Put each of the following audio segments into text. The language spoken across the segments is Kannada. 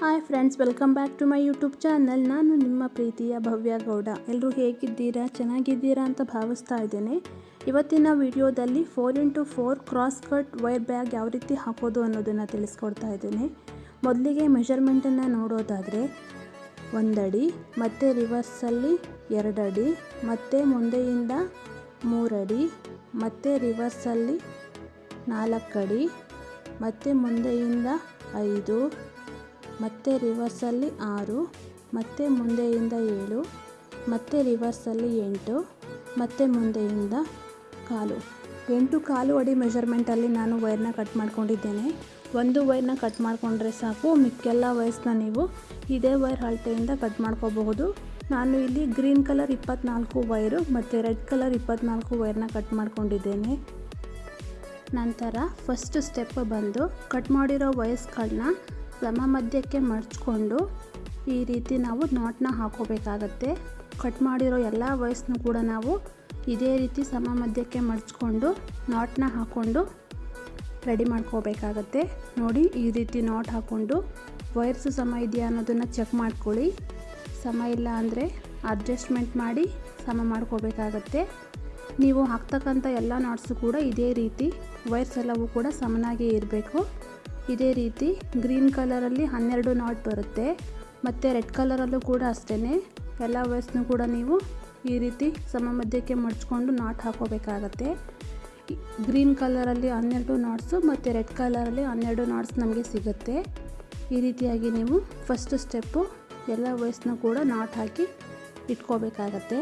Hi friends welcome back to my YouTube channel ನಾನು ನಿಮ್ಮ ಪ್ರೀತಿಯ ಭವ್ಯ ಗೌಡ. ಎಲ್ಲರೂ ಹೇಗಿದ್ದೀರಾ? ಚೆನ್ನಾಗಿದ್ದೀರಾ ಅಂತ ಭಾವಿಸ್ತಾ ಇದ್ದೇನೆ. ಇವತ್ತಿನ ವಿಡಿಯೋದಲ್ಲಿ four into four cross cut wire bag ಯಾವ ರೀತಿ ಹಾಕೋದು ಅನ್ನೋದನ್ನು ತಿಳಿಸ್ಕೊಡ್ತಾ ಇದ್ದೇನೆ. ಮೊದಲಿಗೆ ಮೆಷರ್ಮೆಂಟನ್ನು ನೋಡೋದಾದರೆ ಒಂದಡಿ, ಮತ್ತು ರಿವರ್ಸಲ್ಲಿ ಎರಡಡಿ, ಮತ್ತು ಮುಂದೆಯಿಂದ ಮೂರಡಿ, ಮತ್ತು ರಿವರ್ಸಲ್ಲಿ ನಾಲ್ಕಡಿ, ಮತ್ತು ಮುಂದೆಯಿಂದ ಐದು ಮತ್ತೆ ರಿವರ್ಸಲ್ಲಿ ಆರು, ಮತ್ತೆ ಮುಂದೆಯಿಂದ ಏಳು, ಮತ್ತೆ ರಿವರ್ಸಲ್ಲಿ ಎಂಟು, ಮತ್ತೆ ಮುಂದೆಯಿಂದ ಕಾಲು. ಎಂಟು ಕಾಲು ಅಡಿ ಮೆಷರ್ಮೆಂಟಲ್ಲಿ ನಾನು ವೈರ್ನ ಕಟ್ ಮಾಡ್ಕೊಂಡಿದ್ದೇನೆ. ಒಂದು ವೈರ್ನ ಕಟ್ ಮಾಡಿಕೊಂಡ್ರೆ ಸಾಕು, ಮಿಕ್ಕೆಲ್ಲ ವೈರ್ಸ್ನ ನೀವು ಇದೇ ವೈರ್ ಅಳತೆಯಿಂದ ಕಟ್ ಮಾಡ್ಕೋಬಹುದು. ನಾನು ಇಲ್ಲಿ ಗ್ರೀನ್ ಕಲರ್ ಇಪ್ಪತ್ನಾಲ್ಕು ವೈರು ಮತ್ತು ರೆಡ್ ಕಲರ್ ಇಪ್ಪತ್ನಾಲ್ಕು ವೈರ್ನ ಕಟ್ ಮಾಡ್ಕೊಂಡಿದ್ದೇನೆ. ನಂತರ ಫಸ್ಟ್ ಸ್ಟೆಪ್ ಬಂದು ಕಟ್ ಮಾಡಿರೋ ವಯಸ್ಸುಗಳನ್ನ ಸಮ ಮಧ್ಯಕ್ಕೆ ಮಡಚ್ಕೊಂಡು ಈ ರೀತಿ ನಾವು ನಾಟ್ನ ಹಾಕೋಬೇಕಾಗತ್ತೆ. ಕಟ್ ಮಾಡಿರೋ ಎಲ್ಲ ವಯಸ್ಸನ್ನು ಕೂಡ ನಾವು ಇದೇ ರೀತಿ ಸಮ ಮಧ್ಯಕ್ಕೆ ಮಡಚ್ಕೊಂಡು ನಾಟ್ನ ಹಾಕ್ಕೊಂಡು ರೆಡಿ ಮಾಡ್ಕೋಬೇಕಾಗತ್ತೆ. ನೋಡಿ, ಈ ರೀತಿ ನಾಟ್ ಹಾಕ್ಕೊಂಡು ವೈರ್ಸು ಸಮ ಇದೆಯಾ ಅನ್ನೋದನ್ನು ಚೆಕ್ ಮಾಡ್ಕೊಳ್ಳಿ. ಸಮ ಇಲ್ಲ ಅಂದರೆ ಅಡ್ಜಸ್ಟ್ಮೆಂಟ್ ಮಾಡಿ ಸಮ ಮಾಡ್ಕೋಬೇಕಾಗತ್ತೆ. ನೀವು ಹಾಕ್ತಕ್ಕಂಥ ಎಲ್ಲ ನಾಟ್ಸು ಕೂಡ ಇದೇ ರೀತಿ ವೈರ್ಸ್ ಎಲ್ಲವೂ ಕೂಡ ಸಮನಾಗಿ ಇರಬೇಕು. ಇದೇ ರೀತಿ ಗ್ರೀನ್ ಕಲರಲ್ಲಿ ಹನ್ನೆರಡು ನಾಟ್ ಬರುತ್ತೆ. ಮತ್ತು ರೆಡ್ ಕಲರಲ್ಲೂ ಕೂಡ ಅಷ್ಟೇ ಎಲ್ಲ ವಯಸ್ಸನ್ನು ಕೂಡ ನೀವು ಈ ರೀತಿ ಸಮ ಮಧ್ಯಕ್ಕೆ ಮಡ್ಚ್ಕೊಂಡು ನಾಟ್ ಹಾಕೋಬೇಕಾಗತ್ತೆ. ಗ್ರೀನ್ ಕಲರಲ್ಲಿ ಹನ್ನೆರಡು ನಾಟ್ಸು ಮತ್ತು ರೆಡ್ ಕಲರಲ್ಲಿ ಹನ್ನೆರಡು ನಾಟ್ಸ್ ನಮಗೆ ಸಿಗುತ್ತೆ. ಈ ರೀತಿಯಾಗಿ ನೀವು ಫಸ್ಟ್ ಸ್ಟೆಪ್ಪು ಎಲ್ಲ ವಯಸ್ಸನ್ನು ಕೂಡ ನಾಟ್ ಹಾಕಿ ಇಟ್ಕೋಬೇಕಾಗತ್ತೆ.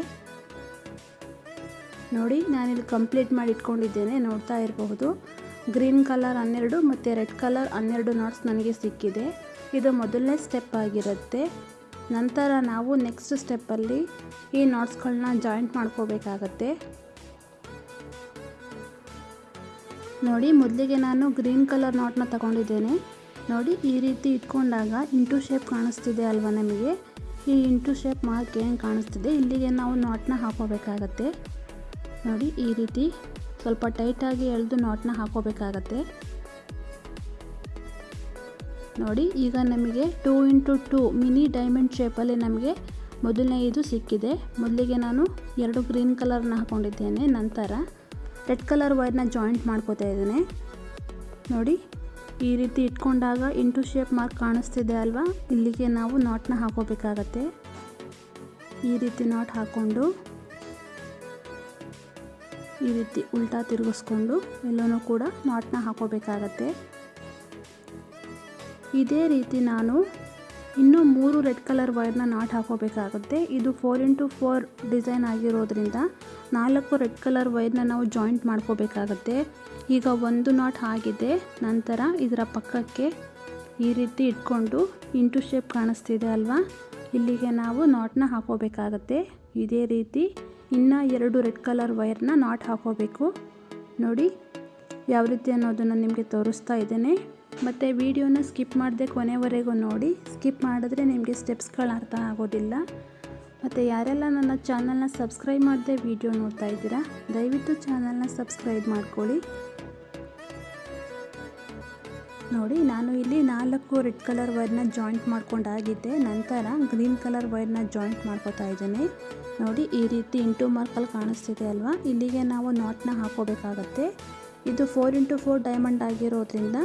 ನೋಡಿ, ನಾನಿಲ್ಲಿ ಕಂಪ್ಲೀಟ್ ಮಾಡಿ ಇಟ್ಕೊಂಡಿದ್ದೇನೆ, ನೋಡ್ತಾ ಇರಬಹುದು. ಗ್ರೀನ್ ಕಲರ್ ಹನ್ನೆರಡು ಮತ್ತು ರೆಡ್ ಕಲರ್ ಹನ್ನೆರಡು ನಾಟ್ಸ್ ನನಗೆ ಸಿಕ್ಕಿದೆ. ಇದು ಮೊದಲನೇ ಸ್ಟೆಪ್ ಆಗಿರುತ್ತೆ. ನಂತರ ನಾವು ನೆಕ್ಸ್ಟ್ ಸ್ಟೆಪ್ಪಲ್ಲಿ ಈ ನಾಟ್ಸ್ಗಳನ್ನ ಜಾಯಿಂಟ್ ಮಾಡ್ಕೋಬೇಕಾಗತ್ತೆ. ನೋಡಿ, ಮೊದಲಿಗೆ ನಾನು ಗ್ರೀನ್ ಕಲರ್ ನಾಟ್ನ ತಗೊಂಡಿದ್ದೇನೆ. ನೋಡಿ, ಈ ರೀತಿ ಇಟ್ಕೊಂಡಾಗ ಇಂಟು ಶೇಪ್ ಕಾಣಿಸ್ತಿದೆ ಅಲ್ವಾ ನಮಗೆ? ಈ ಇಂಟು ಶೇಪ್ ಮಾರ್ಕ್ ಏನು ಕಾಣಿಸ್ತಿದೆ? ಇಲ್ಲಿಗೆ ನಾವು ನಾಟ್ನ ಹಾಕೋಬೇಕಾಗತ್ತೆ. ನೋಡಿ, ಈ ರೀತಿ ಸ್ವಲ್ಪ ಟೈಟಾಗಿ ಎಳೆದು ನಾಟ್ನ ಹಾಕೋಬೇಕಾಗತ್ತೆ. ನೋಡಿ, ಈಗ ನಮಗೆ two into two mini diamond ಶೇಪಲ್ಲಿ ನಮಗೆ ಮೊದಲನೇ ಇದು ಸಿಕ್ಕಿದೆ. ಮೊದಲಿಗೆ ನಾನು ಎರಡು ಗ್ರೀನ್ ಕಲರ್ನ ಹಾಕೊಂಡಿದ್ದೇನೆ, ನಂತರ ರೆಡ್ ಕಲರ್ ವೈರ್ನ ಜಾಯಿಂಟ್ ಮಾಡ್ಕೋತಾ ಇದ್ದೇನೆ. ನೋಡಿ, ಈ ರೀತಿ ಇಟ್ಕೊಂಡಾಗ ಇಂಟು ಶೇಪ್ ಮಾರ್ಕ್ ಕಾಣಿಸ್ತಿದೆ ಅಲ್ವಾ? ಇಲ್ಲಿಗೆ ನಾವು ನಾಟ್ನ ಹಾಕೋಬೇಕಾಗತ್ತೆ. ಈ ರೀತಿ ನಾಟ್ ಹಾಕ್ಕೊಂಡು ಈ ರೀತಿ ಉಲ್ಟಾ ತಿರುಗಿಸ್ಕೊಂಡು ಎಲ್ಲನೂ ಕೂಡ ನಾಟ್ನ ಹಾಕೋಬೇಕಾಗತ್ತೆ. ಇದೇ ರೀತಿ ನಾನು ಇನ್ನೂ ಮೂರು ರೆಡ್ ಕಲರ್ ವೈರ್ನ ನಾಟ್ ಹಾಕೋಬೇಕಾಗುತ್ತೆ. ಇದು ಫೋರ್ ಇಂಟು ಫೋರ್ ಡಿಸೈನ್ ಆಗಿರೋದ್ರಿಂದ ನಾಲ್ಕು ರೆಡ್ ಕಲರ್ ವೈರ್ನ ನಾವು ಜಾಯಿಂಟ್ ಮಾಡ್ಕೋಬೇಕಾಗತ್ತೆ. ಈಗ ಒಂದು ನಾಟ್ ಆಗಿದೆ. ನಂತರ ಇದರ ಪಕ್ಕಕ್ಕೆ ಈ ರೀತಿ ಇಟ್ಕೊಂಡು ಇಂಟು ಶೇಪ್ ಕಾಣಿಸ್ತಿದೆ ಅಲ್ವಾ? ಇಲ್ಲಿಗೆ ನಾವು ನಾಟ್ನ ಹಾಕೋಬೇಕಾಗತ್ತೆ. ಇದೇ ರೀತಿ ಇನ್ನು ಎರಡು ರೆಡ್ ಕಲರ್ ವೈರ್ನ ನಾಟ್ ಹಾಕೋಬೇಕು. ನೋಡಿ ಯಾವ ರೀತಿ ಅನ್ನೋದನ್ನು ನಿಮಗೆ ತೋರಿಸ್ತಾ ಇದ್ದೇನೆ. ಮತ್ತು ವಿಡಿಯೋನ ಸ್ಕಿಪ್ ಮಾಡದೆ ಕೊನೆವರೆಗೂ ನೋಡಿ. ಸ್ಕಿಪ್ ಮಾಡಿದ್ರೆ ನಿಮಗೆ ಸ್ಟೆಪ್ಸ್ಗಳು ಅರ್ಥ ಆಗೋದಿಲ್ಲ. ಮತ್ತು ಯಾರೆಲ್ಲ ನನ್ನ ಚಾನಲ್ನ ಸಬ್ಸ್ಕ್ರೈಬ್ ಮಾಡದೆ ವಿಡಿಯೋ ನೋಡ್ತಾ ಇದ್ದೀರಾ, ದಯವಿಟ್ಟು ಚಾನಲ್ನ ಸಬ್ಸ್ಕ್ರೈಬ್ ಮಾಡ್ಕೊಳ್ಳಿ. ನೋಡಿ, ನಾನು ಇಲ್ಲಿ ನಾಲ್ಕು ರೆಡ್ ಕಲರ್ ವೈರ್ನ ಜಾಯಿಂಟ್ ಮಾಡ್ಕೊಂಡಾಗಿದ್ದೆ ನಂತರ ಗ್ರೀನ್ ಕಲರ್ ವೈರ್ನ ಜಾಯಿಂಟ್ ಮಾಡ್ಕೋತಾ ಇದ್ದೇನೆ. ನೋಡಿ, ಈ ರೀತಿ ಇಂಟು ಮಾರ್ಕಲ್ಲಿ ಕಾಣಿಸ್ತಿದೆ ಅಲ್ವಾ? ಇಲ್ಲಿಗೆ ನಾವು ನಾಟ್ನ ಹಾಕೋಬೇಕಾಗತ್ತೆ. ಇದು ಫೋರ್ ಇಂಟು ಫೋರ್ ಡೈಮಂಡ್ ಆಗಿರೋದ್ರಿಂದ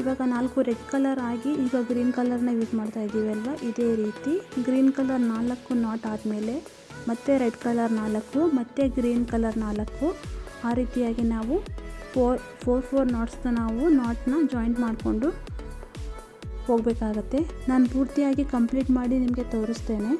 ಇವಾಗ ನಾಲ್ಕು ರೆಡ್ ಕಲರ್ ಆಗಿ ಈಗ ಗ್ರೀನ್ ಕಲರ್ನ ಯೂಸ್ ಮಾಡ್ತಾ ಇದ್ದೀವಿ ಅಲ್ವಾ? ಇದೇ ರೀತಿ ಗ್ರೀನ್ ಕಲರ್ ನಾಲ್ಕು ನಾಟ್ ಆದಮೇಲೆ ಮತ್ತೆ ರೆಡ್ ಕಲರ್ ನಾಲ್ಕು, ಮತ್ತೆ ಗ್ರೀನ್ ಕಲರ್ ನಾಲ್ಕು. ಆ ರೀತಿಯಾಗಿ ನಾವು ಫೋರ್ ಫೋರ್ ಫೋರ್ ನಾಟ್ಸ್ನ ನಾವು ನಾಟ್ನ ಜಾಯಿಂಟ್ ಮಾಡಿಕೊಂಡು ಹೋಗಬೇಕಾಗತ್ತೆ. ನಾನು ಪೂರ್ತಿಯಾಗಿ ಕಂಪ್ಲೀಟ್ ಮಾಡಿ ನಿಮಗೆ ತೋರಿಸ್ತೇನೆ.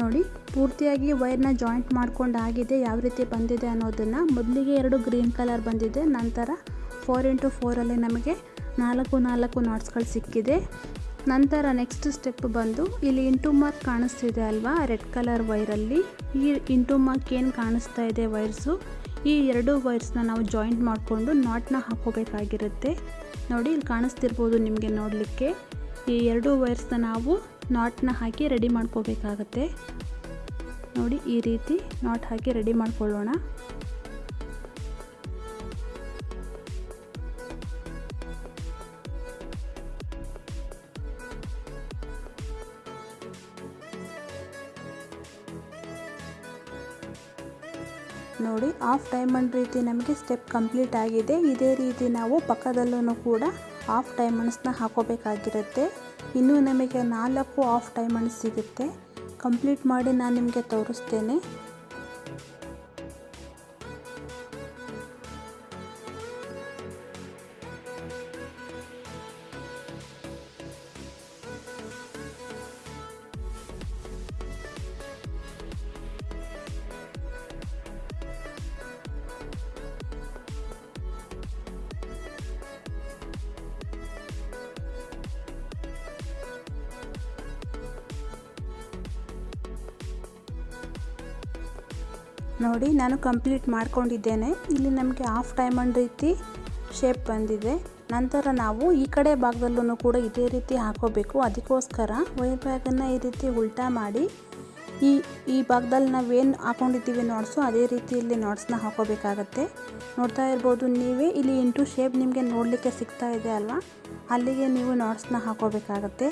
ನೋಡಿ, ಪೂರ್ತಿಯಾಗಿ ವೈರ್ನ ಜಾಯಿಂಟ್ ಮಾಡ್ಕೊಂಡು ಆಗಿದೆ, ಯಾವ ರೀತಿ ಬಂದಿದೆ ಅನ್ನೋದನ್ನು. ಮೊದಲಿಗೆ ಎರಡು ಗ್ರೀನ್ ಕಲರ್ ಬಂದಿದೆ, ನಂತರ ಫೋರ್ ಇಂಟು ಫೋರಲ್ಲಿ ನಮಗೆ ನಾಲ್ಕು ನಾಲ್ಕು ನಾಟ್ಸ್ಗಳು ಸಿಕ್ಕಿದೆ. ನಂತರ ನೆಕ್ಸ್ಟ್ ಸ್ಟೆಪ್ ಬಂದು ಇಲ್ಲಿ ಇಂಟು ಮಾರ್ಕ್ ಕಾಣಿಸ್ತಿದೆ ಅಲ್ವಾ? ರೆಡ್ ಕಲರ್ ವೈರಲ್ಲಿ ಈ ಇಂಟು ಮಾರ್ಕ್ ಏನು ಕಾಣಿಸ್ತಾ ಇದೆ ವೈರ್ಸು ಈ ಎರಡು ವೈರ್ಸ್ನ ನಾವು ಜಾಯಿಂಟ್ ಮಾಡಿಕೊಂಡು ನಾಟ್ನ ಹಾಕೋಬೇಕಾಗಿರುತ್ತೆ ನೋಡಿ, ಇಲ್ಲಿ ಕಾಣಿಸ್ತಿರ್ಬೋದು ನಿಮಗೆ ನೋಡಲಿಕ್ಕೆ. ಈ ಎರಡು ವೈರ್ಸ್ನ ನಾವು ನಾಟ್ನ ಹಾಕಿ ರೆಡಿ ಮಾಡ್ಕೋಬೇಕಾಗತ್ತೆ. ನೋಡಿ, ಈ ರೀತಿ ನಾಟ್ ಹಾಕಿ ರೆಡಿ ಮಾಡ್ಕೊಳ್ಳೋಣ. ನೋಡಿ ಹಾಫ್ ಡೈಮಂಡ್ ರೀತಿ ನಮಗೆ ಸ್ಟೆಪ್ ಕಂಪ್ಲೀಟ್ ಆಗಿದೆ. ಇದೇ ರೀತಿ ನಾವು ಪಕ್ಕದಲ್ಲೂ ಕೂಡ ಹಾಫ್ ಡೈಮಂಡ್ಸ್ನ ಹಾಕೋಬೇಕಾಗಿರುತ್ತೆ. ಇನ್ನೂ ನಮಗೆ ನಾಲ್ಕು ಹಾಫ್ ಡೈಮಂಡ್ಸ್ ಸಿಗುತ್ತೆ. ಕಂಪ್ಲೀಟ್ ಮಾಡಿ ನಾನು ನಿಮಗೆ ತೋರಿಸ್ತೇನೆ. ನೋಡಿ, ನಾನು ಕಂಪ್ಲೀಟ್ ಮಾಡ್ಕೊಂಡಿದ್ದೇನೆ. ಇಲ್ಲಿ ನಮಗೆ ಹಾಫ್ ಡೈಮಂಡ್ ರೀತಿ ಶೇಪ್ ಬಂದಿದೆ. ನಂತರ ನಾವು ಈ ಕಡೆ ಭಾಗದಲ್ಲೂ ಕೂಡ ಇದೇ ರೀತಿ ಹಾಕೋಬೇಕು. ಅದಕ್ಕೋಸ್ಕರ ವೈರ್ ಬ್ಯಾಗನ್ನು ಈ ರೀತಿ ಉಲ್ಟಾ ಮಾಡಿ, ಈ ಈ ಭಾಗದಲ್ಲಿ ನಾವೇನು ಹಾಕೊಂಡಿದ್ದೀವಿ ನೋಟ್ಸು ಅದೇ ರೀತಿ ಇಲ್ಲಿ ನೋಟ್ಸ್ನ ಹಾಕೋಬೇಕಾಗತ್ತೆ. ನೋಡ್ತಾ ಇರ್ಬೋದು ನೀವೇ, ಇಲ್ಲಿ ಇಂಟು ಶೇಪ್ ನಿಮಗೆ ನೋಡಲಿಕ್ಕೆ ಸಿಗ್ತಾ ಇದೆ ಅಲ್ವಾ? ಅಲ್ಲಿಗೆ ನೀವು ನೋಟ್ಸ್ನ ಹಾಕೋಬೇಕಾಗತ್ತೆ.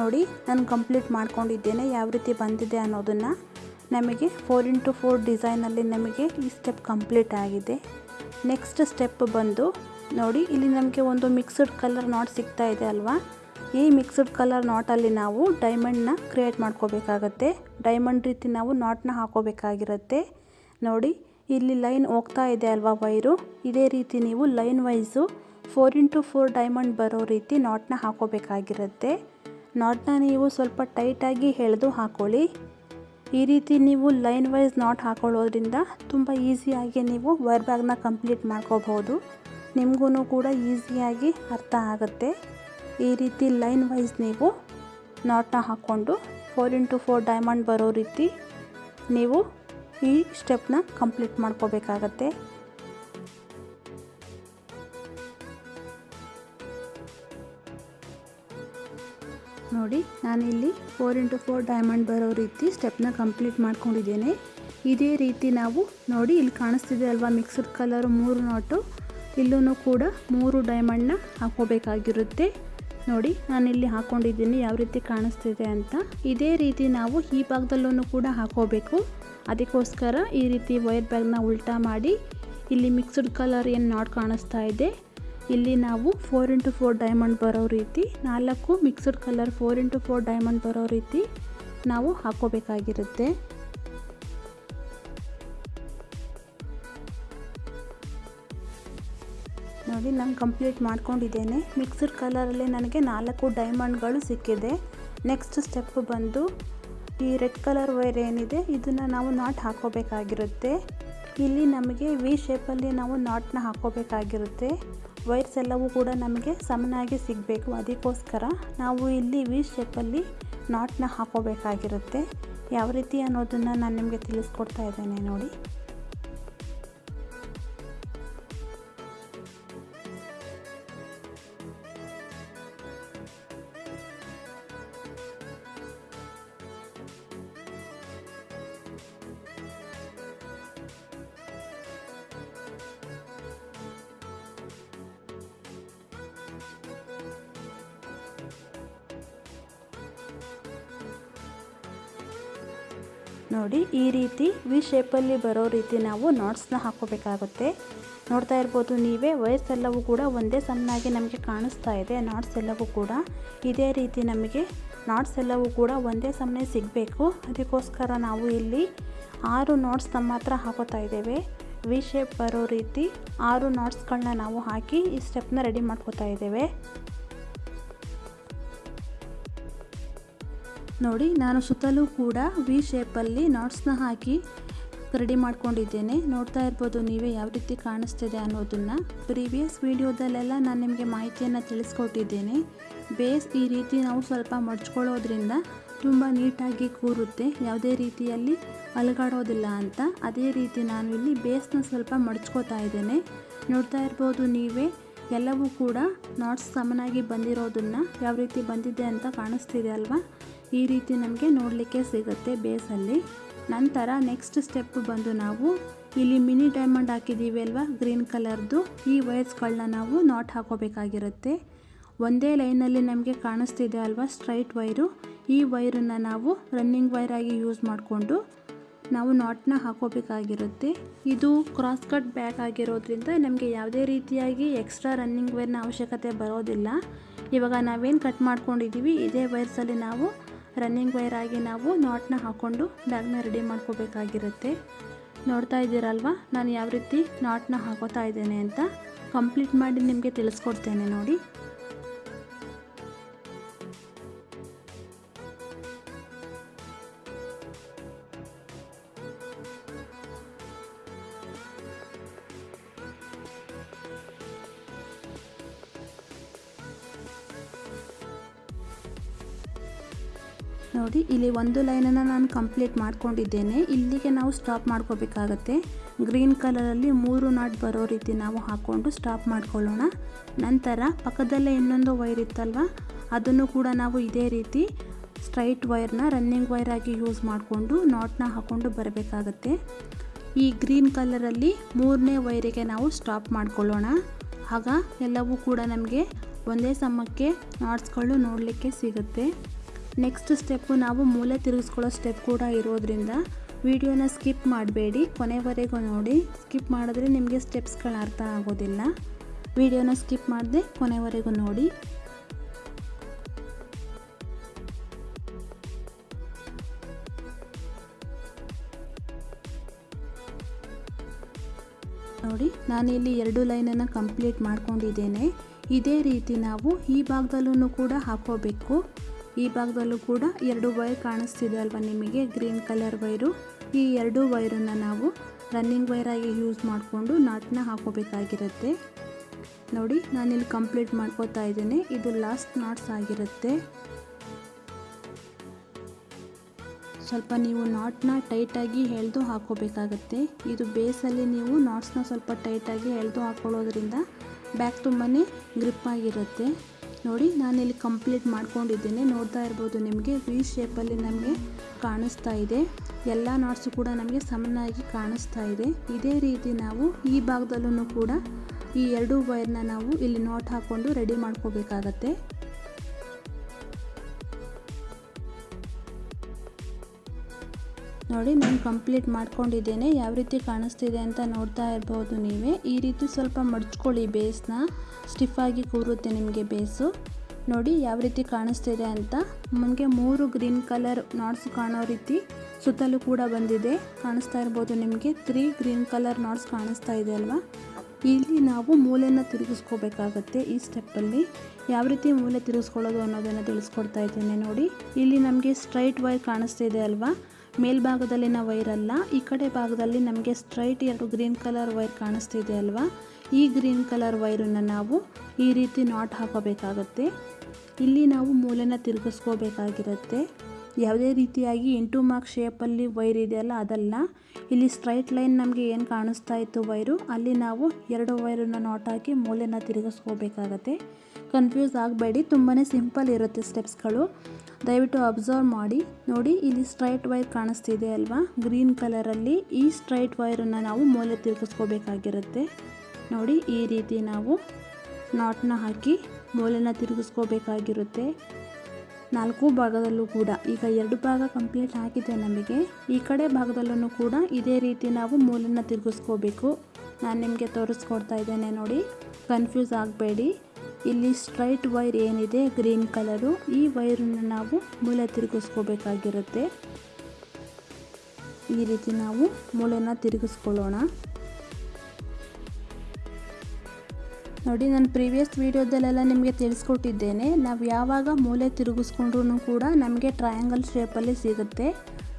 ನೋಡಿ, ನಾನು ಕಂಪ್ಲೀಟ್ ಮಾಡ್ಕೊಂಡಿದ್ದೇನೆ, ಯಾವ ರೀತಿ ಬಂದಿದೆ ಅನ್ನೋದನ್ನು. ನಮಗೆ ಫೋರ್ ಇಂಟು ಫೋರ್ ಡಿಸೈನಲ್ಲಿ ನಮಗೆ ಈ ಸ್ಟೆಪ್ ಕಂಪ್ಲೀಟ್ ಆಗಿದೆ. ನೆಕ್ಸ್ಟ್ ಸ್ಟೆಪ್ ಬಂದು ನೋಡಿ, ಇಲ್ಲಿ ನಮಗೆ ಒಂದು ಮಿಕ್ಸ್ಡ್ ಕಲರ್ ನಾಟ್ ಸಿಗ್ತಾ ಇದೆ ಅಲ್ವಾ? ಈ ಮಿಕ್ಸ್ಡ್ ಕಲರ್ ನಾಟಲ್ಲಿ ನಾವು ಡೈಮಂಡ್ನ ಕ್ರಿಯೇಟ್ ಮಾಡ್ಕೋಬೇಕಾಗತ್ತೆ. ಡೈಮಂಡ್ ರೀತಿ ನಾವು ನಾಟ್ನ ಹಾಕೋಬೇಕಾಗಿರುತ್ತೆ. ನೋಡಿ, ಇಲ್ಲಿ ಲೈನ್ ಹೋಗ್ತಾ ಇದೆ ಅಲ್ವಾ ವೈರು ಇದೇ ರೀತಿ ನೀವು line wise four into four diamond ಬರೋ ರೀತಿ ನಾಟ್ನ ಹಾಕೋಬೇಕಾಗಿರುತ್ತೆ. ನಾಟ್ನ ನೀವು ಸ್ವಲ್ಪ ಟೈಟಾಗಿ ಎಳೆದು ಹಾಕೊಳ್ಳಿ. ಈ ರೀತಿ ನೀವು ಲೈನ್ ವೈಸ್ ನಾಟ್ ಹಾಕೊಳ್ಳೋದ್ರಿಂದ ತುಂಬ ಈಸಿಯಾಗಿ ನೀವು ವೈರ್ ಬ್ಯಾಗ್ನ ಕಂಪ್ಲೀಟ್ ಮಾಡ್ಕೋಬಹುದು. ನಿಮಗೂ ಕೂಡ ಈಸಿಯಾಗಿ ಅರ್ಥ ಆಗುತ್ತೆ. ಈ ರೀತಿ ಲೈನ್ ವೈಸ್ ನೀವು ನಾಟ್ನ ಹಾಕ್ಕೊಂಡು ಫೋರ್ ಇಂಟು ಫೋರ್ ಡೈಮಂಡ್ ಬರೋ ರೀತಿ ನೀವು ಈ ಸ್ಟೆಪ್ನ ಕಂಪ್ಲೀಟ್ ಮಾಡ್ಕೋಬೇಕಾಗತ್ತೆ. ನೋಡಿ, ನಾನಿಲ್ಲಿ ಫೋರ್ ಇಂಟು ಫೋರ್ ಡೈಮಂಡ್ ಬರೋ ರೀತಿ ಸ್ಟೆಪ್ನ ಕಂಪ್ಲೀಟ್ ಮಾಡ್ಕೊಂಡಿದ್ದೇನೆ. ಇದೇ ರೀತಿ ನಾವು ನೋಡಿ, ಇಲ್ಲಿ ಕಾಣಿಸ್ತಿದೆ ಅಲ್ವಾ ಮಿಕ್ಸ್ಡ್ ಕಲರ್ ಮೂರು ನಾಟು ಇಲ್ಲೂ ಕೂಡ ಮೂರು ಡೈಮಂಡ್ನ ಹಾಕೋಬೇಕಾಗಿರುತ್ತೆ ನೋಡಿ, ನಾನಿಲ್ಲಿ ಹಾಕ್ಕೊಂಡಿದ್ದೀನಿ ಯಾವ ರೀತಿ ಕಾಣಿಸ್ತಿದೆ ಅಂತ. ಇದೇ ರೀತಿ ನಾವು ಈ ಭಾಗದಲ್ಲೂ ಕೂಡ ಹಾಕೋಬೇಕು ಅದಕ್ಕೋಸ್ಕರ ಈ ರೀತಿ ವೈರ್ ಬ್ಯಾಗ್ನ ಉಲ್ಟಾ ಮಾಡಿ, ಇಲ್ಲಿ ಮಿಕ್ಸ್ಡ್ ಕಲರ್ ಏನು ನಾಟ್ ಕಾಣಿಸ್ತಾ ಇದೆ. ಇಲ್ಲಿ ನಾವು ಫೋರ್ ಇಂಟು ಫೋರ್ ಡೈಮಂಡ್ ಬರೋ ರೀತಿ, ನಾಲ್ಕು mixed colour four into four diamond ಬರೋ ರೀತಿ ನಾವು ಹಾಕೋಬೇಕಾಗಿರುತ್ತೆ ನೋಡಿ, ನಾನು ಕಂಪ್ಲೀಟ್ ಮಾಡ್ಕೊಂಡಿದ್ದೇನೆ. ಮಿಕ್ಸ್ಡ್ ಕಲರಲ್ಲಿ ನನಗೆ ನಾಲ್ಕು ಡೈಮಂಡ್ಗಳು ಸಿಕ್ಕಿದೆ. ನೆಕ್ಸ್ಟ್ ಸ್ಟೆಪ್ ಬಂದು ಈ ರೆಡ್ ಕಲರ್ ವೈರ್ ಏನಿದೆ, ಇದನ್ನು ನಾವು ನಾಟ್ ಹಾಕೋಬೇಕಾಗಿರುತ್ತೆ ಇಲ್ಲಿ ನಮಗೆ ವಿ ಶೇಪಲ್ಲಿ ನಾವು ನಾಟ್ನ ಹಾಕೋಬೇಕಾಗಿರುತ್ತೆ ವೈರ್ಸ್ ಎಲ್ಲವೂ ಕೂಡ ನಮಗೆ ಸಮನಾಗಿ ಸಿಗಬೇಕು. ಅದಕ್ಕೋಸ್ಕರ ನಾವು ಇಲ್ಲಿ ವಿ ಶೇಪಲ್ಲಿ ನಾಟ್ನ ಹಾಕೋಬೇಕಾಗಿರುತ್ತೆ. ಯಾವ ರೀತಿ ಅನ್ನೋದನ್ನು ನಾನು ನಿಮಗೆ ತಿಳಿಸ್ಕೊಡ್ತಾ ಇದ್ದೇನೆ ನೋಡಿ. ನೋಡಿ, ಈ ರೀತಿ ವಿ ಶೇಪಲ್ಲಿ ಬರೋ ರೀತಿ ನಾವು ನಾಟ್ಸ್ನ ಹಾಕೋಬೇಕಾಗುತ್ತೆ. ನೋಡ್ತಾ ಇರ್ಬೋದು ನೀವೇ, ವಯಸ್ಸೆಲ್ಲವೂ ಕೂಡ ಒಂದೇ ಸಮನಾಗಿ ನಮಗೆ ಕಾಣಿಸ್ತಾ ಇದೆ ನಾಟ್ಸ್ ಎಲ್ಲವೂ ಕೂಡ. ಇದೇ ರೀತಿ ನಮಗೆ ನಾಟ್ಸ್ ಎಲ್ಲವೂ ಕೂಡ ಒಂದೇ ಸಮನೆ ಸಿಗಬೇಕು. ಅದಕ್ಕೋಸ್ಕರ ನಾವು ಇಲ್ಲಿ ಆರು ನಾಟ್ಸ್ ನಮ್ಮ ಹತ್ರ ಹಾಕೋತಾ ಇದ್ದೇವೆ. ವಿ ಶೇಪ್ ಬರೋ ರೀತಿ ಆರು ನಾಟ್ಸ್ಗಳನ್ನ ನಾವು ಹಾಕಿ ಈ ಸ್ಟೆಪ್ನ ರೆಡಿ ಮಾಡ್ಕೋತಾ ಇದ್ದೇವೆ. ನೋಡಿ, ನಾನು ಸುತ್ತಲೂ ಕೂಡ ವಿ ಶೇಪಲ್ಲಿ ನಾಟ್ಸ್ನ ಹಾಕಿ ರೆಡಿ ಮಾಡ್ಕೊಂಡಿದ್ದೇನೆ. ನೋಡ್ತಾ ಇರ್ಬೋದು ನೀವೇ ಯಾವ ರೀತಿ ಕಾಣಿಸ್ತಿದೆ ಅನ್ನೋದನ್ನು. ಪ್ರೀವಿಯಸ್ ವೀಡಿಯೋದಲ್ಲೆಲ್ಲ ನಾನು ನಿಮಗೆ ಮಾಹಿತಿಯನ್ನು ತಿಳಿಸ್ಕೊಟ್ಟಿದ್ದೇನೆ. ಬೇಸ್ ಈ ರೀತಿ ನಾವು ಸ್ವಲ್ಪ ಮಡ್ಚ್ಕೊಳ್ಳೋದ್ರಿಂದ ತುಂಬ ನೀಟಾಗಿ ಕೂರುತ್ತೆ. ಯಾವುದೇ ರೀತಿಯಲ್ಲಿ ಅಲುಗಾಡೋದಿಲ್ಲ ಅಂತ. ಅದೇ ರೀತಿ ನಾನು ಇಲ್ಲಿ ಬೇಸ್ನ ಸ್ವಲ್ಪ ಮಡ್ಚ್ಕೋತಾ ಇದ್ದೇನೆ. ನೋಡ್ತಾ ಇರ್ಬೋದು ನೀವೇ ಎಲ್ಲವೂ ಕೂಡ ನಾಟ್ಸ್ ಸಮನಾಗಿ ಬಂದಿರೋದನ್ನು ಯಾವ ರೀತಿ ಬಂದಿದೆ ಅಂತ ಕಾಣಿಸ್ತಿದೆ ಅಲ್ವಾ? ಈ ರೀತಿ ನಮಗೆ ನೋಡಲಿಕ್ಕೆ ಸಿಗುತ್ತೆ ಬೇಸಲ್ಲಿ. ನಂತರ ನೆಕ್ಸ್ಟ್ ಸ್ಟೆಪ್ ಬಂದು ನಾವು ಇಲ್ಲಿ ಮಿನಿ ಡೈಮಂಡ್ ಹಾಕಿದ್ದೀವಿ ಅಲ್ವಾ ಗ್ರೀನ್ ಕಲರ್ದು ಈ ವೈರ್ಸ್ಗಳನ್ನ ನಾವು ನಾಟ್ ಹಾಕೋಬೇಕಾಗಿರುತ್ತೆ. ಒಂದೇ ಲೈನಲ್ಲಿ ನಮಗೆ ಕಾಣಿಸ್ತಿದೆ ಅಲ್ವಾ ಸ್ಟ್ರೈಟ್ ವೈರು ಈ ವೈರನ್ನು ನಾವು ರನ್ನಿಂಗ್ ವೈರಾಗಿ ಯೂಸ್ ಮಾಡಿಕೊಂಡು ನಾವು ನಾಟ್ನ ಹಾಕೋಬೇಕಾಗಿರುತ್ತೆ. ಇದು ಕ್ರಾಸ್ ಕಟ್ ಬ್ಯಾಗ್ ಆಗಿರೋದ್ರಿಂದ ನಮಗೆ ಯಾವುದೇ ರೀತಿಯಾಗಿ ಎಕ್ಸ್ಟ್ರಾ ರನ್ನಿಂಗ್ ವೈರ್ನ ಅವಶ್ಯಕತೆ ಬರೋದಿಲ್ಲ. ಇವಾಗ ನಾವೇನು ಕಟ್ ಮಾಡ್ಕೊಂಡಿದ್ದೀವಿ, ಇದೇ ವೈರ್ಸಲ್ಲಿ ನಾವು ರನ್ನಿಂಗ್ ವೈರ್ ಆಗಿ ನಾವು ನಾಟ್ನ ಹಾಕ್ಕೊಂಡು ಬ್ಯಾಗ್ನ ರೆಡಿ ಮಾಡ್ಕೋಬೇಕಾಗಿರುತ್ತೆ. ನೋಡ್ತಾ ಇದ್ದೀರಲ್ವ? ನಾನು ಯಾವ ರೀತಿ ನಾಟ್ನ ಹಾಕೋತಾ ಇದ್ದೇನೆ ಅಂತ ಕಂಪ್ಲೀಟ್ ಮಾಡಿ ನಿಮಗೆ ತಿಳಿಸ್ಕೊಡ್ತೇನೆ ನೋಡಿ. ನೋಡಿ, ಇಲ್ಲಿ ಒಂದು ಲೈನನ್ನು ನಾನು ಕಂಪ್ಲೀಟ್ ಮಾಡ್ಕೊಂಡಿದ್ದೇನೆ. ಇಲ್ಲಿಗೆ ನಾವು ಸ್ಟಾಪ್ ಮಾಡ್ಕೋಬೇಕಾಗತ್ತೆ. ಗ್ರೀನ್ ಕಲರಲ್ಲಿ ಮೂರು ನಾಟ್ ಬರೋ ರೀತಿ ನಾವು ಹಾಕ್ಕೊಂಡು ಸ್ಟಾಪ್ ಮಾಡ್ಕೊಳ್ಳೋಣ. ನಂತರ ಪಕ್ಕದಲ್ಲೇ ಇನ್ನೊಂದು ವೈರ್ ಇತ್ತಲ್ವ? ಅದನ್ನು ಕೂಡ ನಾವು ಇದೇ ರೀತಿ ಸ್ಟ್ರೈಟ್ ವೈರ್ನ ರನ್ನಿಂಗ್ ವೈರ್ ಆಗಿ ಯೂಸ್ ಮಾಡಿಕೊಂಡು ನಾಟ್ನ ಹಾಕ್ಕೊಂಡು ಬರಬೇಕಾಗತ್ತೆ. ಈ ಗ್ರೀನ್ ಕಲರಲ್ಲಿ ಮೂರನೇ ವೈರಿಗೆ ನಾವು ಸ್ಟಾಪ್ ಮಾಡ್ಕೊಳ್ಳೋಣ. ಆಗ ಎಲ್ಲವೂ ಕೂಡ ನಮಗೆ ಒಂದೇ ಸಮಕ್ಕೆ ನಾಟ್ಸ್ಗಳು ನೋಡಲಿಕ್ಕೆ ಸಿಗುತ್ತೆ. ನೆಕ್ಸ್ಟ್ ಸ್ಟೆಪ್ಪು ನಾವು ಮೂಲೆ ತಿರುಗಿಸ್ಕೊಳ್ಳೋ ಸ್ಟೆಪ್ ಕೂಡ ಇರೋದ್ರಿಂದ ವಿಡಿಯೋನ ಸ್ಕಿಪ್ ಮಾಡಬೇಡಿ. ಕೊನೆವರೆಗೂ ನೋಡಿ. ಸ್ಕಿಪ್ ಮಾಡಿದ್ರೆ ನಿಮಗೆ ಸ್ಟೆಪ್ಸ್ಗಳು ಅರ್ಥ ಆಗೋದಿಲ್ಲ. ವಿಡಿಯೋನ ಸ್ಕಿಪ್ ಮಾಡದೆ ಕೊನೆವರೆಗೂ ನೋಡಿ. ನೋಡಿ ನಾನಿಲ್ಲಿ ಎರಡು ಲೈನನ್ನು ಕಂಪ್ಲೀಟ್ ಮಾಡ್ಕೊಂಡಿದ್ದೇನೆ. ಇದೇ ರೀತಿ ನಾವು ಈ ಭಾಗದಲ್ಲೂ ಕೂಡ ಹಾಕೋಬೇಕು. ಈ ಭಾಗದಲ್ಲೂ ಕೂಡ ಎರಡು ವೈರ್ ಕಾಣಿಸ್ತಿದೆ ಅಲ್ವಾ ನಿಮಗೆ? Green colour wire. ಈ ಎರಡು ವೈರನ್ನು ನಾವು ರನ್ನಿಂಗ್ ವೈರಾಗಿ ಯೂಸ್ ಮಾಡಿಕೊಂಡು ನಾಟನ್ನ ಹಾಕೋಬೇಕಾಗಿರುತ್ತೆ. ನೋಡಿ, ನಾನಿಲ್ಲಿ ಕಂಪ್ಲೀಟ್ ಮಾಡ್ಕೋತಾ ಇದ್ದೀನಿ. ಇದು ಲಾಸ್ಟ್ ನಾಟ್ಸ್ ಆಗಿರುತ್ತೆ. ಸ್ವಲ್ಪ ನೀವು ನಾಟ್ನ ಟೈಟಾಗಿ ಎಳೆದು ಹಾಕೋಬೇಕಾಗತ್ತೆ. ಇದು ಬೇಸಲ್ಲಿ ನೀವು ನಾಟ್ಸ್ನ ಸ್ವಲ್ಪ ಟೈಟಾಗಿ ಎಳೆದು ಹಾಕೊಳ್ಳೋದ್ರಿಂದ ಬ್ಯಾಗ್ ತುಂಬಾ ಗ್ರಿಪ್ ಆಗಿರುತ್ತೆ. ನೋಡಿ, ನಾನಿಲ್ಲಿ ಕಂಪ್ಲೀಟ್ ಮಾಡ್ಕೊಂಡಿದ್ದೇನೆ. ನೋಡ್ತಾ ಇರ್ಬೋದು ನಿಮಗೆ ವಿ ಶೇಪಲ್ಲಿ ನಮಗೆ ಕಾಣಿಸ್ತಾ ಇದೆ. ಎಲ್ಲ ನಾಟ್ಸು ಕೂಡ ನಮಗೆ ಸಮನಾಗಿ ಕಾಣಿಸ್ತಾ ಇದೆ. ಇದೇ ರೀತಿ ನಾವು ಈ ಭಾಗದಲ್ಲೂ ಕೂಡ ಈ ಎರಡು ವೈರ್ನ ನಾವು ಇಲ್ಲಿ ನೋಟ್ ಹಾಕ್ಕೊಂಡು ರೆಡಿ ಮಾಡ್ಕೋಬೇಕಾಗತ್ತೆ. ನೋಡಿ, ನಾನು ಕಂಪ್ಲೀಟ್ ಮಾಡ್ಕೊಂಡಿದ್ದೇನೆ. ಯಾವ ರೀತಿ ಕಾಣಿಸ್ತಿದೆ ಅಂತ ನೋಡ್ತಾ ಇರ್ಬೋದು ನೀವೇ. ಈ ರೀತಿ ಸ್ವಲ್ಪ ಮಡ್ಚ್ಕೊಳ್ಳಿ ಬೇಸ್ನ. ಸ್ಟಿಫಾಗಿ ಕೂರುತ್ತೆ ನಿಮಗೆ ಬೇಸು. ನೋಡಿ, ಯಾವ ರೀತಿ ಕಾಣಿಸ್ತಿದೆ ಅಂತ. ನಮಗೆ ಮೂರು ಗ್ರೀನ್ ಕಲರ್ ನಾಟ್ಸ್ ಕಾಣೋ ರೀತಿ ಸುತ್ತಲೂ ಕೂಡ ಬಂದಿದೆ. ಕಾಣಿಸ್ತಾ ಇರ್ಬೋದು ನಿಮಗೆ. ತ್ರೀ ಗ್ರೀನ್ ಕಲರ್ ನಾಟ್ಸ್ ಕಾಣಿಸ್ತಾ ಇದೆ ಅಲ್ವಾ? ಇಲ್ಲಿ ನಾವು ಮೂಲೆನ ತಿರುಗಿಸ್ಕೋಬೇಕಾಗತ್ತೆ ಈ ಸ್ಟೆಪ್ಪಲ್ಲಿ ಯಾವ ರೀತಿ ಮೂಲೆ ತಿರುಗಿಸ್ಕೊಳ್ಳೋದು ಅನ್ನೋದನ್ನು ತಿಳಿಸ್ಕೊಡ್ತಾ ಇದ್ದೇನೆ ನೋಡಿ. ಇಲ್ಲಿ ನಮಗೆ ಸ್ಟ್ರೈಟ್ ವೈರ್ ಕಾಣಿಸ್ತಿದೆ ಅಲ್ವಾ? ಮೇಲ್ಭಾಗದಲ್ಲಿನ ವೈರ್ ಅಲ್ಲ, ಈ ಕಡೆ ಭಾಗದಲ್ಲಿ ನಮಗೆ ಸ್ಟ್ರೈಟ್ ಎರಡು ಗ್ರೀನ್ ಕಲರ್ ವೈರ್ ಕಾಣಿಸ್ತಿದೆ ಅಲ್ವಾ? ಈ ಗ್ರೀನ್ ಕಲರ್ ವೈರನ್ನು ನಾವು ಈ ರೀತಿ ನಾಟ್ ಹಾಕೋಬೇಕಾಗತ್ತೆ. ಇಲ್ಲಿ ನಾವು ಮೂಲೆನ ತಿರುಗಿಸ್ಕೋಬೇಕಾಗಿರುತ್ತೆ. ಯಾವುದೇ ರೀತಿಯಾಗಿ ಎಂಟು ಮಾರ್ಕ್ ಶೇಪಲ್ಲಿ ವೈರ್ ಇದೆಯಲ್ಲ, ಅದಲ್ಲ. ಇಲ್ಲಿ ಸ್ಟ್ರೈಟ್ ಲೈನ್ ನಮಗೆ ಏನು ಕಾಣಿಸ್ತಾ ಇತ್ತು ವೈರು, ಅಲ್ಲಿ ನಾವು ಎರಡು ವೈರನ್ನು ನಾಟ್ ಹಾಕಿ ಮೂಲೆನ ತಿರುಗಿಸ್ಕೋಬೇಕಾಗತ್ತೆ. ಕನ್ಫ್ಯೂಸ್ ಆಗಬೇಡಿ ತುಂಬಾ ಸಿಂಪಲ್ ಇರುತ್ತೆ ಸ್ಟೆಪ್ಸ್ಗಳು. ದಯವಿಟ್ಟು ಅಬ್ಸರ್ವ್ ಮಾಡಿ. ನೋಡಿ, ಇಲ್ಲಿ ಸ್ಟ್ರೈಟ್ ವೈರ್ ಕಾಣಿಸ್ತಿದೆ ಅಲ್ವಾ? ಗ್ರೀನ್ ಕಲರಲ್ಲಿ ಈ ಸ್ಟ್ರೈಟ್ ವೈರನ್ನು ನಾವು ಮೂಲೆ ತಿರುಗಿಸ್ಕೋಬೇಕಾಗಿರುತ್ತೆ. ನೋಡಿ, ಈ ರೀತಿ ನಾವು ನಾಟ್ನ ಹಾಕಿ ಮೂಲೆನ ತಿರುಗಿಸ್ಕೋಬೇಕಾಗಿರುತ್ತೆ. ನಾಲ್ಕು ಭಾಗದಲ್ಲೂ ಕೂಡ, ಈಗ ಎರಡು ಭಾಗ ಕಂಪ್ಲೀಟ್ ಆಗಿದೆ ನಮಗೆ. ಈ ಕಡೆ ಭಾಗದಲ್ಲೂ ಕೂಡ ಇದೇ ರೀತಿ ನಾವು ಮೂಲೆನ ತಿರುಗಿಸ್ಕೋಬೇಕು. ನಾನು ನಿಮಗೆ ತೋರಿಸ್ಕೊಡ್ತಾ ಇದ್ದೇನೆ ನೋಡಿ. ಕನ್ಫ್ಯೂಸ್ ಆಗಬೇಡಿ. ಇಲ್ಲಿ ಸ್ಟ್ರೈಟ್ ವೈರ್ ಏನಿದೆ, ಗ್ರೀನ್ ಕಲರು. ಈ ವೈರನ್ನು ನಾವು ಮೂಲೆ ತಿರುಗಿಸ್ಕೋಬೇಕಾಗಿರುತ್ತೆ. ಈ ರೀತಿ ನಾವು ಮೂಲೆನ ತಿರುಗಿಸ್ಕೊಳ್ಳೋಣ. ನೋಡಿ, ನಾನು ಪ್ರೀವಿಯಸ್ ವೀಡಿಯೋದಲ್ಲೆಲ್ಲ ನಿಮಗೆ ತಿಳಿಸ್ಕೊಟ್ಟಿದ್ದೇನೆ. ನಾವು ಯಾವಾಗ ಮೂಲೆ ತಿರುಗಿಸ್ಕೊಂಡ್ರೂ ಕೂಡ ನಮಗೆ ಟ್ರಯಾಂಗಲ್ ಶೇಪಲ್ಲಿ ಸಿಗುತ್ತೆ.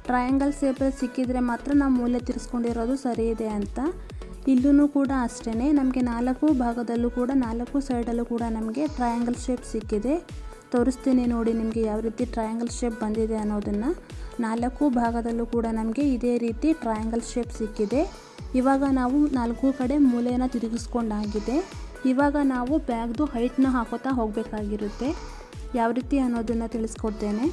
ಟ್ರಯಾಂಗಲ್ ಶೇಪಲ್ಲಿ ಸಿಕ್ಕಿದರೆ ಮಾತ್ರ ನಾವು ಮೂಲೆ ತಿರ್ಸ್ಕೊಂಡಿರೋದು ಸರಿ ಇದೆ ಅಂತ. ಇಲ್ಲೂ ಕೂಡ ಅಷ್ಟೇ ನಮಗೆ ನಾಲ್ಕು ಭಾಗದಲ್ಲೂ ಕೂಡ, ನಾಲ್ಕು ಸೈಡಲ್ಲೂ ಕೂಡ ನಮಗೆ ಟ್ರಯಾಂಗಲ್ ಶೇಪ್ ಸಿಕ್ಕಿದೆ. ತೋರಿಸ್ತೀನಿ ನೋಡಿ ನಿಮಗೆ ಯಾವ ರೀತಿ ಟ್ರಯಾಂಗಲ್ ಶೇಪ್ ಬಂದಿದೆ ಅನ್ನೋದನ್ನು. ನಾಲ್ಕು ಭಾಗದಲ್ಲೂ ಕೂಡ ನಮಗೆ ಇದೇ ರೀತಿ ಟ್ರಯಾಂಗಲ್ ಶೇಪ್ ಸಿಕ್ಕಿದೆ. ಇವಾಗ ನಾವು ನಾಲ್ಕು ಕಡೆ ಮೂಲೆಯನ್ನು ತಿರುಗಿಸ್ಕೊಂಡಾಗಿದೆ. ಇವಾಗ ನಾವು ಬ್ಯಾಗ್ದು ಹೈಟ್ನ ಹಾಕೋತಾ ಹೋಗಬೇಕಾಗಿರುತ್ತೆ. ಯಾವ ರೀತಿ ಅನ್ನೋದನ್ನು ತಿಳಿಸ್ಕೊಡ್ತೇನೆ.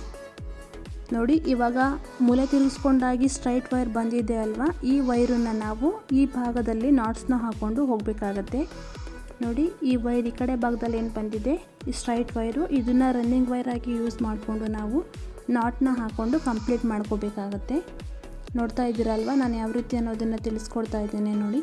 ನೋಡಿ, ಇವಾಗ ಮೂಲೆ ತಿರುಗಿಸ್ಕೊಂಡಾಗಿ ಸ್ಟ್ರೈಟ್ ವೈರ್ ಬಂದಿದೆ ಅಲ್ವಾ? ಈ ವೈರನ್ನು ನಾವು ಈ ಭಾಗದಲ್ಲಿ ನಾಟ್ಸ್ನ ಹಾಕ್ಕೊಂಡು ಹೋಗಬೇಕಾಗತ್ತೆ. ನೋಡಿ, ಈ ವೈರ್ ಈ ಕಡೆ ಭಾಗದಲ್ಲಿ ಏನು ಬಂದಿದೆ? ಈ ಸ್ಟ್ರೈಟ್ ವೈರು, ಇದನ್ನು ರನ್ನಿಂಗ್ ವೈರ್ ಆಗಿ ಯೂಸ್ ಮಾಡಿಕೊಂಡು ನಾವು ನಾಟ್ನ ಹಾಕ್ಕೊಂಡು ಕಂಪ್ಲೀಟ್ ಮಾಡ್ಕೋಬೇಕಾಗತ್ತೆ. ನೋಡ್ತಾ ಇದ್ದೀರಲ್ವ? ನಾನು ಯಾವ ರೀತಿ ಅನ್ನೋದನ್ನು ತಿಳಿಸ್ಕೊಡ್ತಾ ಇದ್ದೇನೆ ನೋಡಿ.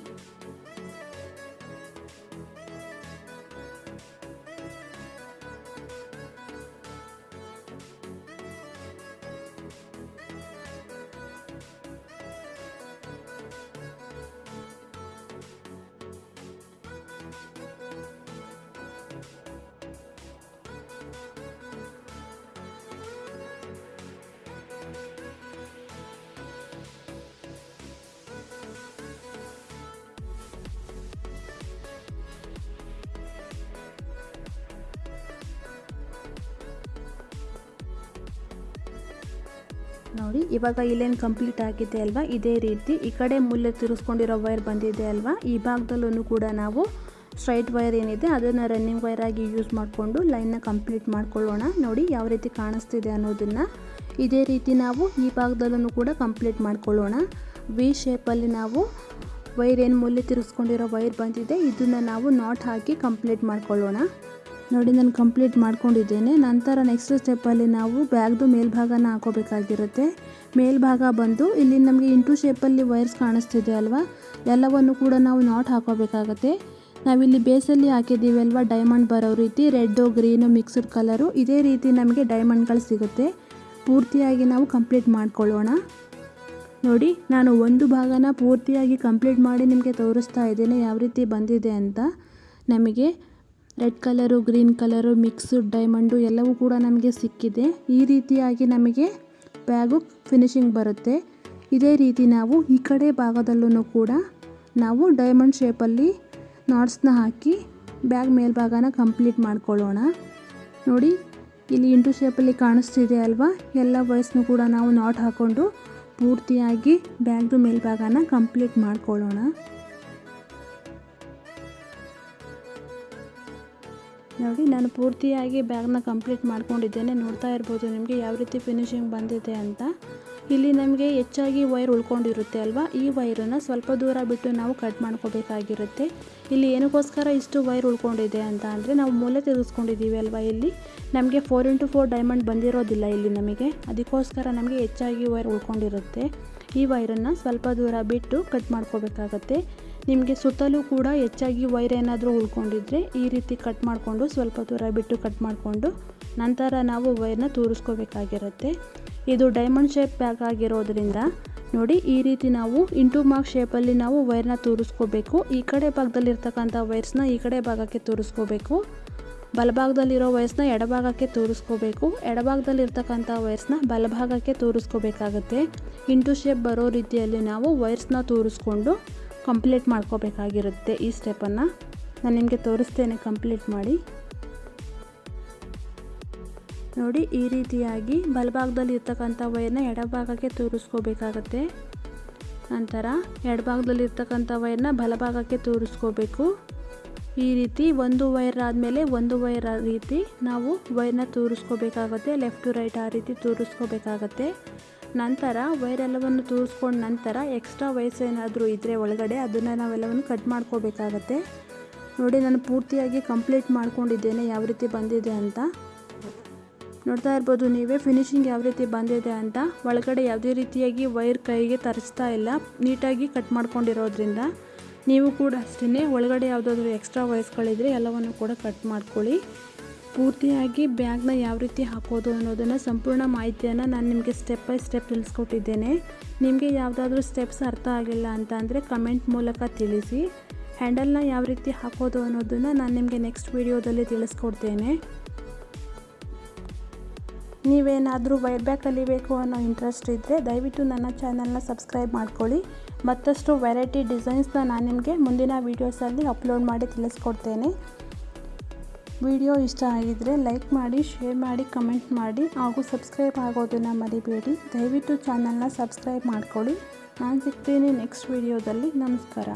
ನೋಡಿ, ಇವಾಗ ಇಲ್ಲೇನು ಕಂಪ್ಲೀಟ್ ಆಗಿದೆ ಅಲ್ವಾ? ಇದೇ ರೀತಿ ಈ ಕಡೆ ಮುಲ್ಲೆ ತಿರುಗಿಸ್ಕೊಂಡಿರೋ ವೈರ್ ಬಂದಿದೆ ಅಲ್ವಾ? ಈ ಭಾಗದಲ್ಲೂ ಕೂಡ ನಾವು ಸ್ಟ್ರೈಟ್ ವೈರ್ ಏನಿದೆ, ಅದನ್ನು ರನ್ನಿಂಗ್ ವೈರ್ ಆಗಿ ಯೂಸ್ ಮಾಡಿಕೊಂಡು ಲೈನ್ನ ಕಂಪ್ಲೀಟ್ ಮಾಡ್ಕೊಳ್ಳೋಣ. ನೋಡಿ, ಯಾವ ರೀತಿ ಕಾಣಿಸ್ತಿದೆ ಅನ್ನೋದನ್ನು. ಇದೇ ರೀತಿ ನಾವು ಈ ಭಾಗದಲ್ಲೂ ಕೂಡ ಕಂಪ್ಲೀಟ್ ಮಾಡ್ಕೊಳ್ಳೋಣ. ವಿ ಶೇಪಲ್ಲಿ ನಾವು ವೈರ್ ಏನು ಮುಲ್ಲೆ ತಿರುಸ್ಕೊಂಡಿರೋ ವೈರ್ ಬಂದಿದೆ, ಇದನ್ನು ನಾವು ನಾಟ್ ಹಾಕಿ ಕಂಪ್ಲೀಟ್ ಮಾಡ್ಕೊಳ್ಳೋಣ. ನೋಡಿ, ನಾನು ಕಂಪ್ಲೀಟ್ ಮಾಡ್ಕೊಂಡಿದ್ದೇನೆ. ನಂತರ ನೆಕ್ಸ್ಟ್ ಸ್ಟೆಪ್ಪಲ್ಲಿ ನಾವು ಬ್ಯಾಗ್ದು ಮೇಲ್ಭಾಗನ ಹಾಕೋಬೇಕಾಗಿರುತ್ತೆ. ಮೇಲ್ಭಾಗ ಬಂದು ಇಲ್ಲಿ ನಮಗೆ ಇಂಟು ಶೇಪಲ್ಲಿ ವೈರ್ಸ್ ಕಾಣಿಸ್ತಿದೆ ಅಲ್ವಾ? ಎಲ್ಲವನ್ನು ಕೂಡ ನಾವು ನಾಟ್ ಹಾಕೋಬೇಕಾಗತ್ತೆ. ನಾವಿಲ್ಲಿ ಬೇಸಲ್ಲಿ ಹಾಕಿದ್ದೀವಿ ಅಲ್ವಾ? ಡೈಮಂಡ್ ಬರೋ ರೀತಿ ರೆಡ್ಡು ಗ್ರೀನು ಮಿಕ್ಸ್ಡ್ ಕಲರು ಇದೇ ರೀತಿ ನಮಗೆ ಡೈಮಂಡ್ಗಳು ಸಿಗುತ್ತೆ. ಪೂರ್ತಿಯಾಗಿ ನಾವು ಕಂಪ್ಲೀಟ್ ಮಾಡ್ಕೊಳ್ಳೋಣ. ನೋಡಿ, ನಾನು ಒಂದು ಭಾಗನ ಪೂರ್ತಿಯಾಗಿ ಕಂಪ್ಲೀಟ್ ಮಾಡಿ ನಿಮಗೆ ತೋರಿಸ್ತಾ ಇದ್ದೇನೆ, ಯಾವ ರೀತಿ ಬಂದಿದೆ ಅಂತ. ನಮಗೆ red colour, green colour, mixed, diamond ಎಲ್ಲವೂ ಕೂಡ ನಮಗೆ ಸಿಕ್ಕಿದೆ. ಈ ರೀತಿಯಾಗಿ ನಮಗೆ ಬ್ಯಾಗು ಫಿನಿಶಿಂಗ್ ಬರುತ್ತೆ. ಇದೇ ರೀತಿ ನಾವು ಈ ಕಡೆ ಭಾಗದಲ್ಲೂ ಕೂಡ ನಾವು ಡೈಮಂಡ್ ಶೇಪಲ್ಲಿ ನಾಟ್ಸ್ನ ಹಾಕಿ ಬ್ಯಾಗ್ ಮೇಲ್ಭಾಗನ ಕಂಪ್ಲೀಟ್ ಮಾಡ್ಕೊಳ್ಳೋಣ. ನೋಡಿ, ಇಲ್ಲಿ ಇಂಟು ಶೇಪಲ್ಲಿ ಕಾಣಿಸ್ತಿದೆ ಅಲ್ವಾ? ಎಲ್ಲ ವಯಸ್ಸನ್ನು ಕೂಡ ನಾವು ನಾಟ್ ಹಾಕ್ಕೊಂಡು ಪೂರ್ತಿಯಾಗಿ ಬ್ಯಾಗ್ದು ಮೇಲ್ಭಾಗನ ಕಂಪ್ಲೀಟ್ ಮಾಡ್ಕೊಳ್ಳೋಣ. ನೋಡಿ, ನಾನು ಪೂರ್ತಿಯಾಗಿ ಬ್ಯಾಗ್ನ ಕಂಪ್ಲೀಟ್ ಮಾಡ್ಕೊಂಡಿದ್ದೇನೆ. ನೋಡ್ತಾ ಇರ್ಬೋದು ನಿಮಗೆ ಯಾವ ರೀತಿ ಫಿನಿಶಿಂಗ್ ಬಂದಿದೆ ಅಂತ. ಇಲ್ಲಿ ನಮಗೆ ಹೆಚ್ಚಾಗಿ ವೈರ್ ಉಳ್ಕೊಂಡಿರುತ್ತೆ ಅಲ್ವಾ? ಈ ವೈರನ್ನು ಸ್ವಲ್ಪ ದೂರ ಬಿಟ್ಟು ನಾವು ಕಟ್ ಮಾಡ್ಕೋಬೇಕಾಗಿರುತ್ತೆ. ಇಲ್ಲಿ ಏನಕ್ಕೋಸ್ಕರ ಇಷ್ಟು ವೈರ್ ಉಳ್ಕೊಂಡಿದೆ ಅಂತ ಅಂದರೆ, ನಾವು ಮೂಲೆ ತಿರುಗಿಸ್ಕೊಂಡಿದ್ದೀವಿ ಅಲ್ವಾ ಇಲ್ಲಿ? ನಮಗೆ ಫೋರ್ ಇಂಟು ಫೋರ್ ಡೈಮಂಡ್ ಬಂದಿರೋದಿಲ್ಲ ಇಲ್ಲಿ ನಮಗೆ. ಅದಕ್ಕೋಸ್ಕರ ನಮಗೆ ಹೆಚ್ಚಾಗಿ ವೈರ್ ಉಳ್ಕೊಂಡಿರುತ್ತೆ. ಈ ವೈರನ್ನು ಸ್ವಲ್ಪ ದೂರ ಬಿಟ್ಟು ಕಟ್ ಮಾಡ್ಕೋಬೇಕಾಗತ್ತೆ. ನಿಮಗೆ ಸುತ್ತಲೂ ಕೂಡ ಹೆಚ್ಚಾಗಿ ವೈರ್ ಏನಾದರೂ ಉಳ್ಕೊಂಡಿದ್ರೆ ಈ ರೀತಿ ಕಟ್ ಮಾಡಿಕೊಂಡು ಸ್ವಲ್ಪ ದೂರ ಬಿಟ್ಟು ಕಟ್ ಮಾಡಿಕೊಂಡು ನಂತರ ನಾವು ವೈರ್ನ ತೂರಿಸ್ಕೋಬೇಕಾಗಿರುತ್ತೆ. ಇದು ಡೈಮಂಡ್ ಶೇಪ್ ಪ್ಯಾಕ್ ಆಗಿರೋದ್ರಿಂದ ನೋಡಿ ಈ ರೀತಿ ನಾವು ಇಂಟು ಮಾರ್ಕ್ ಶೇಪಲ್ಲಿ ನಾವು ವೈರ್ನ ತೂರಿಸ್ಕೋಬೇಕು. ಈ ಕಡೆ ಭಾಗದಲ್ಲಿರ್ತಕ್ಕಂಥ ವೈರ್ಸ್ನ ಈ ಕಡೆ ಭಾಗಕ್ಕೆ ತೂರಿಸ್ಕೋಬೇಕು. ಬಲಭಾಗದಲ್ಲಿರೋ ವಯಸ್ಸನ್ನ ಎಡಭಾಗಕ್ಕೆ ತೋರಿಸ್ಕೋಬೇಕು. ಎಡಭಾಗದಲ್ಲಿರ್ತಕ್ಕಂಥ ವಯಸ್ಸನ್ನ ಬಲಭಾಗಕ್ಕೆ ತೋರಿಸ್ಕೋಬೇಕಾಗುತ್ತೆ. ಇಂಟು ಶೇಪ್ ಬರೋ ರೀತಿಯಲ್ಲಿ ನಾವು ವೈರ್ಸ್ನ ತೋರಿಸ್ಕೊಂಡು ಕಂಪ್ಲೀಟ್ ಮಾಡ್ಕೋಬೇಕಾಗಿರುತ್ತೆ ಈ ಸ್ಟೆಪ್ಪನ್ನು. ನಾನು ನಿಮಗೆ ತೋರಿಸ್ತೇನೆ ಕಂಪ್ಲೀಟ್ ಮಾಡಿ. ನೋಡಿ, ಈ ರೀತಿಯಾಗಿ ಬಲಭಾಗದಲ್ಲಿ ಇರ್ತಕ್ಕಂಥ ವೈರ್ನ ಎಡಭಾಗಕ್ಕೆ ತೋರಿಸ್ಕೋಬೇಕಾಗತ್ತೆ. ನಂತರ ಎಡಭಾಗದಲ್ಲಿ ಇರ್ತಕ್ಕಂಥ ವೈರ್ನ ಬಲಭಾಗಕ್ಕೆ ತೋರಿಸ್ಕೋಬೇಕು. ಈ ರೀತಿ ಒಂದು ವೈರ್ ಆದಮೇಲೆ ಒಂದು ವೈರ್ ರೀತಿ ನಾವು ವೈರ್ನ ತೋರಿಸ್ಕೋಬೇಕಾಗತ್ತೆ, ಲೆಫ್ಟ್ ಟು ರೈಟ್ ಆ ರೀತಿ ತೋರಿಸ್ಕೋಬೇಕಾಗತ್ತೆ. ನಂತರ ವೈರ್ ಎಲ್ಲವನ್ನು ತೋರಿಸ್ಕೊಂಡ ನಂತರ ಎಕ್ಸ್ಟ್ರಾ ವೈರ್ಸ್ ಏನಾದರೂ ಇದ್ದರೆ ಒಳಗಡೆ ಅದನ್ನು ನಾವೆಲ್ಲವನ್ನು ಕಟ್ ಮಾಡ್ಕೋಬೇಕಾಗತ್ತೆ. ನೋಡಿ, ನಾನು ಪೂರ್ತಿಯಾಗಿ ಕಂಪ್ಲೀಟ್ ಮಾಡ್ಕೊಂಡಿದ್ದೇನೆ ಯಾವ ರೀತಿ ಬಂದಿದೆ ಅಂತ. ನೋಡ್ತಾ ಇರ್ಬೋದು, ನೀವೇ ಫಿನಿಶಿಂಗ್ ಯಾವ ರೀತಿ ಬಂದಿದೆ ಅಂತ. ಒಳಗಡೆ ಯಾವುದೇ ರೀತಿಯಾಗಿ ವೈರ್ ಕೈಗೆ ತರಿಸ್ತಾ ಇಲ್ಲ, ನೀಟಾಗಿ ಕಟ್ ಮಾಡ್ಕೊಂಡಿರೋದ್ರಿಂದ. ನೀವು ಕೂಡ ಅಷ್ಟೇ ಒಳಗಡೆ ಯಾವುದಾದ್ರೂ ಎಕ್ಸ್ಟ್ರಾ ವೈರ್ಸ್ಗಳಿದ್ರೆ ಎಲ್ಲವನ್ನು ಕೂಡ ಕಟ್ ಮಾಡ್ಕೊಳ್ಳಿ. ಪೂರ್ತಿಯಾಗಿ ಬ್ಯಾಗ್ನ ಯಾವ ರೀತಿ ಹಾಕೋದು ಅನ್ನೋದನ್ನು ಸಂಪೂರ್ಣ ಮಾಹಿತಿಯನ್ನು ನಾನು ನಿಮಗೆ ಸ್ಟೆಪ್ ಬೈ ಸ್ಟೆಪ್ ತಿಳಿಸ್ಕೊಟ್ಟಿದ್ದೇನೆ. ನಿಮಗೆ ಯಾವುದಾದ್ರೂ ಸ್ಟೆಪ್ಸ್ ಅರ್ಥ ಆಗಿಲ್ಲ ಅಂತ ಅಂದರೆ ಕಮೆಂಟ್ ಮೂಲಕ ತಿಳಿಸಿ. ಹ್ಯಾಂಡಲ್ನ ಯಾವ ರೀತಿ ಹಾಕೋದು ಅನ್ನೋದನ್ನು ನಾನು ನಿಮಗೆ ನೆಕ್ಸ್ಟ್ ವೀಡಿಯೋದಲ್ಲಿ ತಿಳಿಸ್ಕೊಡ್ತೇನೆ. ನೀವೇನಾದರೂ ವೈರ್ ಬ್ಯಾಗ್ ಕಲಿಬೇಕು ಅನ್ನೋ ಇಂಟ್ರೆಸ್ಟ್ ಇದ್ದರೆ ದಯವಿಟ್ಟು ನನ್ನ ಚಾನಲ್ನ ಸಬ್ಸ್ಕ್ರೈಬ್ ಮಾಡ್ಕೊಳ್ಳಿ. ಮತ್ತಷ್ಟು ವೆರೈಟಿ ಡಿಸೈನ್ಸ್ನ ನಾನು ನಿಮಗೆ ಮುಂದಿನ ವೀಡಿಯೋಸಲ್ಲಿ ಅಪ್ಲೋಡ್ ಮಾಡಿ ತಿಳಿಸ್ಕೊಡ್ತೇನೆ. ವಿಡಿಯೋ ಇಷ್ಟ ಆಗಿದ್ದರೆ ಲೈಕ್ ಮಾಡಿ, ಶೇರ್ ಮಾಡಿ, ಕಮೆಂಟ್ ಮಾಡಿ ಹಾಗೂ ಸಬ್ಸ್ಕ್ರೈಬ್ ಆಗೋದನ್ನು ಮರಿಬೇಡಿ. ದಯವಿಟ್ಟು ಚಾನಲ್ನ ಸಬ್ಸ್ಕ್ರೈಬ್ ಮಾಡ್ಕೊಳ್ಳಿ. ನಾನು ಸಿಗ್ತೀನಿ ನೆಕ್ಸ್ಟ್ ವಿಡಿಯೋದಲ್ಲಿ. ನಮಸ್ಕಾರ.